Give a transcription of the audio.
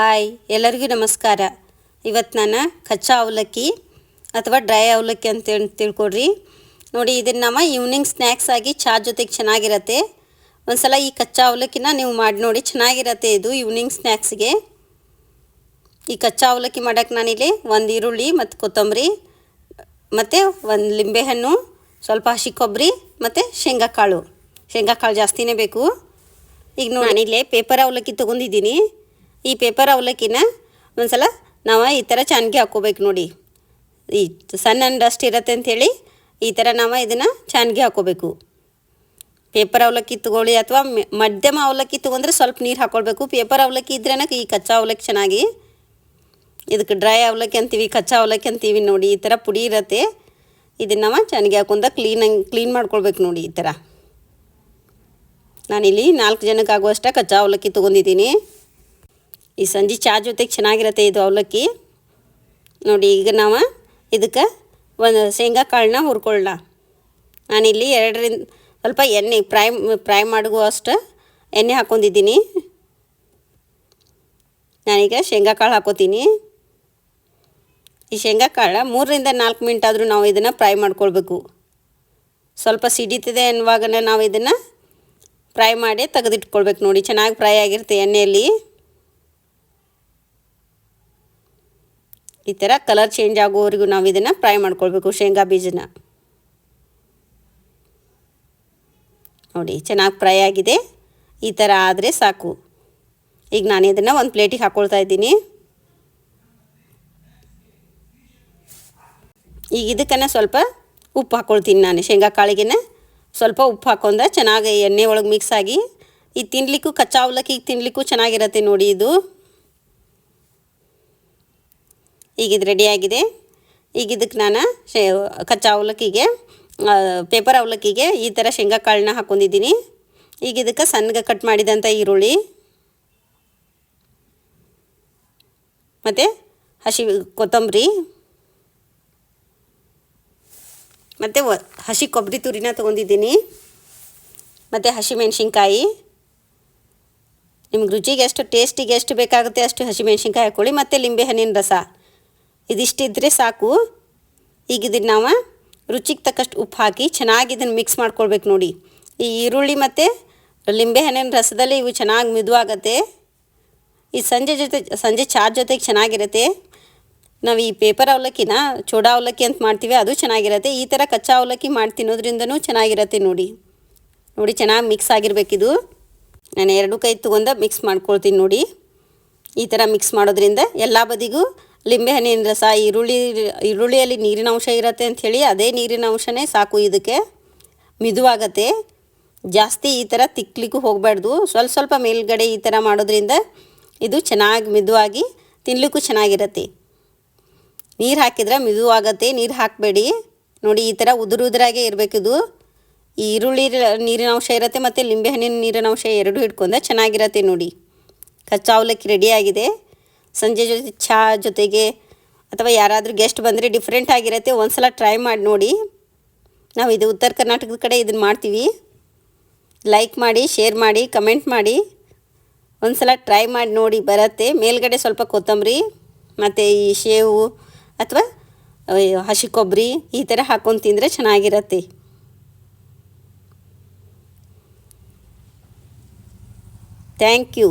Hi, ಎಲ್ಲರಿಗೂ ನಮಸ್ಕಾರ. ಇವತ್ತು ನಾನು ಕಚ್ಚಾ ಅವಲಕ್ಕಿ ಅಥವಾ ಡ್ರೈ ಅವಲಕ್ಕಿ ಅಂತ ತಿಳ್ಕೊಡ್ರಿ. ನೋಡಿ ಇದನ್ನು ನಮ್ಮ ಈವ್ನಿಂಗ್ ಸ್ನ್ಯಾಕ್ಸ್ ಆಗಿ ಚಾ ಜೊತೆಗೆ ಚೆನ್ನಾಗಿರತ್ತೆ. ಒಂದ್ಸಲ ಈ ಕಚ್ಚಾ ಅವಲಕ್ಕಿನ ನೀವು ಮಾಡಿ ನೋಡಿ, ಚೆನ್ನಾಗಿರತ್ತೆ ಇದು ಈವ್ನಿಂಗ್ ಸ್ನ್ಯಾಕ್ಸ್ಗೆ ಈ ಕಚ್ಚಾ ಅವಲಕ್ಕಿ ಮಾಡೋಕ್ಕೆ ನಾನಿಲ್ಲಿ ಒಂದು ಈರುಳ್ಳಿ ಮತ್ತು ಕೊತ್ತಂಬರಿ, ಮತ್ತು ಒಂದು ಲಿಂಬೆಹಣ್ಣು, ಸ್ವಲ್ಪ ಹಸಿ ಕೊಬ್ಬರಿ ಮತ್ತು ಶೇಂಗಾಕಾಳು. ಶೇಂಗಾಕಾಳು ಶೇಂಗಾ ಜಾಸ್ತಿನೇ ಬೇಕು. ಈಗ ನಾನಿಲ್ಲೇ ಪೇಪರ್ ಅವಲಕ್ಕಿ ತೊಗೊಂಡಿದ್ದೀನಿ. ಈ ಪೇಪರ್ ಅವಲಕ್ಕಿನ ಒಂದ್ಸಲ ನಾವು ಈ ಥರ ಚೆನ್ನಾಗಿ ಹಾಕೋಬೇಕು ನೋಡಿ. ಈ ಸಣ್ಣ ಡಸ್ಟ್ ಇರತ್ತೆ ಅಂಥೇಳಿ ಈ ಥರ ನಾವು ಇದನ್ನು ಚೆನ್ನಾಗಿ ಹಾಕೋಬೇಕು. ಪೇಪರ್ ಅವಲಕ್ಕಿ ತೊಗೊಳ್ಳಿ ಅಥವಾ ಮಧ್ಯಮ ಅವಲಕ್ಕಿ ತೊಗೊಂಡ್ರೆ ಸ್ವಲ್ಪ ನೀರು ಹಾಕ್ಕೊಳ್ಬೇಕು ಪೇಪರ್ ಅವಲಕ್ಕಿ ಇದ್ರೇನ ಈ ಕಚ್ಚಾ ಅವಲಕ್ಕಿ ಚೆನ್ನಾಗಿ ಇದಕ್ಕೆ ಡ್ರೈ ಅವಲಕ್ಕಿ ಅಂತೀವಿ, ಕಚ್ಚಾ ಅವಲಕ್ಕಿ ಅಂತೀವಿ ನೋಡಿ. ಈ ಥರ ಪುಡಿ ಇರತ್ತೆ. ಇದನ್ನು ನಾವು ಚೆನ್ನಾಗಿ ಹಾಕೊಂಡ ಕ್ಲೀನಾಗಿ ಕ್ಲೀನ್ ಮಾಡ್ಕೊಳ್ಬೇಕು ನೋಡಿ ಈ ಥರ ನಾನಿಲ್ಲಿ ನಾಲ್ಕು ಜನಕ್ಕೆ ಕಚ್ಚಾ ಅವಲಕ್ಕಿ ತೊಗೊಂಡಿದ್ದೀನಿ. ಈ ಸಂಜೆ ಚಾ ಜೊತೆಗೆ ಚೆನ್ನಾಗಿರುತ್ತೆ ಇದು ಅವಲಕ್ಕಿ. ನೋಡಿ ಈಗ ನಾವು ಇದಕ್ಕೆ ಒಂದು ಶೇಂಗಾ ಕಾಳನ್ನ ಹುರ್ಕೊಳ್ಳೋಣ ನಾನಿಲ್ಲಿ ಎರಡರಿಂದ ಸ್ವಲ್ಪ ಎಣ್ಣೆ ಫ್ರೈ ಫ್ರೈ ಮಾಡುವಷ್ಟು ಎಣ್ಣೆ ಹಾಕ್ಕೊಂಡಿದ್ದೀನಿ ನಾನೀಗ ಶೇಂಗಾ ಕಾಳು ಹಾಕೋತೀನಿ. ಈ ಶೇಂಗಾ ಕಾಳು ಮೂರರಿಂದ ನಾಲ್ಕು ಮಿನಿಟ್ ಆದರೂ ನಾವು ಇದನ್ನು ಫ್ರೈ ಮಾಡ್ಕೊಳ್ಬೇಕು. ಸ್ವಲ್ಪ ಸಿಡಿತಿದೆ ಅನ್ನುವಾಗನೇ ನಾವು ಇದನ್ನು ಫ್ರೈ ಮಾಡಿ ತೆಗೆದಿಟ್ಕೊಳ್ಬೇಕು ನೋಡಿ, ಚೆನ್ನಾಗಿ ಫ್ರೈ ಆಗಿರುತ್ತೆ ಎಣ್ಣೆಯಲ್ಲಿ. ಈ ಥರ ಕಲರ್ ಚೇಂಜ್ ಆಗೋವರೆಗೂ ನಾವು ಇದನ್ನು ಫ್ರೈ ಮಾಡ್ಕೊಳ್ಬೇಕು ಶೇಂಗಾ ಬೀಜನ. ನೋಡಿ, ಚೆನ್ನಾಗಿ ಫ್ರೈ ಆಗಿದೆ. ಈ ಥರ ಆದರೆ ಸಾಕು. ಈಗ ನಾನು ಇದನ್ನು ಒಂದು ಪ್ಲೇಟಿಗೆ ಹಾಕ್ಕೊಳ್ತಾ ಇದ್ದೀನಿ. ಈಗ ಇದಕ್ಕನ್ನು ಸ್ವಲ್ಪ ಉಪ್ಪು ಹಾಕ್ಕೊಳ್ತೀನಿ ನಾನು, ಶೇಂಗಾ ಕಾಳಿಗೆನ. ಸ್ವಲ್ಪ ಉಪ್ಪು ಹಾಕೊಂಡ್ರೆ ಚೆನ್ನಾಗಿ ಎಣ್ಣೆ ಒಳಗೆ ಮಿಕ್ಸ್ ಆಗಿ ಇದು ತಿನ್ನಲಿಕ್ಕೂ ಕಚ್ಚಾ ಅವಲಕ್ಕಿ ತಿನ್ಲಿಕ್ಕೂ ಚೆನ್ನಾಗಿರತ್ತೆ ನೋಡಿ ಇದು. ಈಗ ಇದು ರೆಡಿಯಾಗಿದೆ ಈಗ ಇದಕ್ಕೆ ನಾನು ಶೇ, ಕಚ್ಚಾ ಅವಲಕ್ಕಿಗೆ ಪೇಪರ್ ಅವಲಕ್ಕಿಗೆ ಈ ಥರ ಶೇಂಗಾ ಕಾಳನ್ನ ಹಾಕ್ಕೊಂಡಿದ್ದೀನಿ ಈಗ ಇದಕ್ಕೆ ಸಣ್ಣಗೆ ಕಟ್ ಮಾಡಿದಂಥ ಈರುಳ್ಳಿ, ಮತ್ತು ಹಸಿ ಕೊತ್ತಂಬರಿ, ಮತ್ತು ಹಸಿ ಕೊಬ್ಬರಿ ತುರಿನ ತೊಗೊಂಡಿದ್ದೀನಿ. ಮತ್ತು ಹಸಿಮೆಣ್ಸಿನ್ಕಾಯಿ ನಿಮ್ಗೆ ರುಚಿಗೆ ಎಷ್ಟು ಟೇಸ್ಟಿಗೆ ಎಷ್ಟು ಬೇಕಾಗುತ್ತೆ ಅಷ್ಟು ಹಸಿಮೆಣ್ಸಿನ್ಕಾಯಿ ಹಾಕ್ಕೊಳ್ಳಿ ಮತ್ತು ಲಿಂಬೆ ಹಣ್ಣಿನ ರಸ. ಇದಿಷ್ಟಿದ್ರೆ ಸಾಕು. ಈಗ ಇದನ್ನು ನಾವು ರುಚಿಗೆ ತಕ್ಕಷ್ಟು ಉಪ್ಪು ಹಾಕಿ ಚೆನ್ನಾಗಿ ಇದನ್ನು ಮಿಕ್ಸ್ ಮಾಡ್ಕೊಳ್ಬೇಕು ನೋಡಿ. ಈ ಈರುಳ್ಳಿ ಮತ್ತು ಲಿಂಬೆ ಹಣ್ಣಿನ ರಸದಲ್ಲಿ ಇವು ಚೆನ್ನಾಗಿ ಮಿದುವಾಗತ್ತೆ. ಈ ಸಂಜೆ ಜೊತೆ, ಸಂಜೆ ಚಾರ್ ಜೊತೆಗೆ ಚೆನ್ನಾಗಿರುತ್ತೆ. ನಾವು ಈ ಪೇಪರ್ ಅವಲಕ್ಕಿನ ಚೋಡಾ ಅವಲಕ್ಕಿ ಅಂತ ಮಾಡ್ತೀವಿ, ಅದು ಚೆನ್ನಾಗಿರುತ್ತೆ. ಈ ಥರ ಕಚ್ಚಾ ಅವಲಕ್ಕಿ ಮಾಡಿ ತಿನ್ನೋದ್ರಿಂದನೂ ಚೆನ್ನಾಗಿರುತ್ತೆ ನೋಡಿ. ನೋಡಿ ಚೆನ್ನಾಗಿ ಮಿಕ್ಸ್ ಆಗಿರಬೇಕಿದು ನಾನು ಎರಡು ಕೈ ತೊಗೊಂಡ ಮಿಕ್ಸ್ ಮಾಡ್ಕೊಳ್ತೀನಿ ನೋಡಿ. ಈ ಥರ ಮಿಕ್ಸ್ ಮಾಡೋದ್ರಿಂದ ಎಲ್ಲ ಬದಿಗೂ ಲಿಂಬೆ ಹಣ್ಣಿನ ರಸ ಈರುಳ್ಳಿ, ಈರುಳ್ಳಿಯಲ್ಲಿ ನೀರಿನ ಅಂಶ ಇರುತ್ತೆ ಅಂಥೇಳಿ ಅದೇ ನೀರಿನ ಅಂಶನೇ ಸಾಕು ಇದಕ್ಕೆ. ಮಿದುವಾಗತ್ತೆ. ಜಾಸ್ತಿ ಈ ಥರ ತಿಕ್ಲಿಕ್ಕೂ ಹೋಗಬಾರ್ದು. ಸ್ವಲ್ಪ ಸ್ವಲ್ಪ ಮೇಲ್ಗಡೆ ಈ ಥರ ಮಾಡೋದ್ರಿಂದ ಇದು ಚೆನ್ನಾಗಿ ಮಿದುವಾಗಿ ತಿನ್ನಲಿಕ್ಕೂ ಚೆನ್ನಾಗಿರತ್ತೆ. ನೀರು ಹಾಕಿದ್ರೆ ಮಿದುವಾಗತ್ತೆ. ನೀರು ಹಾಕಬೇಡಿ. ನೋಡಿ ಈ ಥರ ಉದುರು ಉದುರಾಗೆ ಇರಬೇಕಿದು ಈರುಳ್ಳಿ ನೀರಿನ ಅಂಶ ಇರುತ್ತೆ ಮತ್ತು ಲಿಂಬೆಹಣ್ಣಿನ ನೀರಿನ ಅಂಶ ಎರಡೂ ಹಿಡ್ಕೊಂಡ್ರೆ ಚೆನ್ನಾಗಿರತ್ತೆ ನೋಡಿ. ಕಚ್ಚಾ ಅವಲಕ್ಕಿ ರೆಡಿಯಾಗಿದೆ ಸಂಜೆ ಜೊತೆ ಚಹಾ ಜೊತೆಗೆ ಅಥವಾ ಯಾರಾದರೂ ಗೆಸ್ಟ್ ಬಂದರೆ ಡಿಫ್ರೆಂಟ್ ಆಗಿರುತ್ತೆ. ಒಂದು ಸಲ ಟ್ರೈ ಮಾಡಿ ನೋಡಿ. ನಾವು ಇದು ಉತ್ತರ ಕರ್ನಾಟಕದ ಕಡೆ ಇದನ್ನು ಮಾಡ್ತೀವಿ. ಲೈಕ್ ಮಾಡಿ ಶೇರ್ ಮಾಡಿ ಕಮೆಂಟ್ ಮಾಡಿ. ಒಂದು ಸಲ ಟ್ರೈ ಮಾಡಿ ನೋಡಿ ಬರುತ್ತೆ. ಮೇಲ್ಗಡೆ ಸ್ವಲ್ಪ ಕೊತ್ತಂಬರಿ, ಮತ್ತು ಈ ಶೇವು ಅಥವಾ ಹಸಿ ಕೊಬ್ಬರಿ ಈ ಥರ ಹಾಕೊಂಡು ತಿಂದರೆ ಚೆನ್ನಾಗಿರತ್ತೆ. Thank you